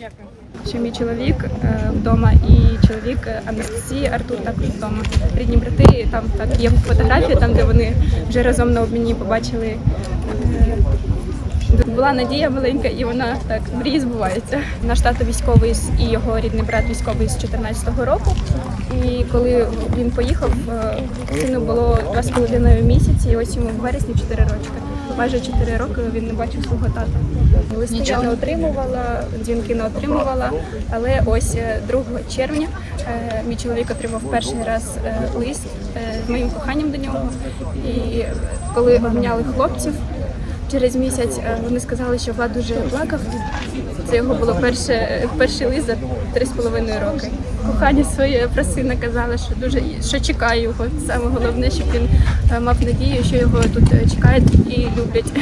Дякую. Що мій чоловік е, вдома і чоловік е, Анастасії Артур також вдома. Рідні брати. Там так є фотографія, там де вони вже разом на обміні побачили. е, Була надія маленька, і вона так мрії збуваються. Наш тато військовий і його рідний брат військовий з 14-го року. І коли він поїхав, сину було два з половиною місяці, і ось йому в вересні 4 рочки. Майже 4 роки він не бачив свого тата. Листи я не отримувала, дзвінки не отримувала. Але ось е, 2 червня е, мій чоловік отримав перший раз е, лист е, з моїм коханням до нього. І коли обміняли хлопців. Через місяць е, вони сказали, що Влад дуже плакав. Це його було перше, перший лист за три з половиною роки. Кохання своє про сина казала, що дуже що чекає його. Саме головне, щоб він е, мав надію, що його тут е, чекають і люблять.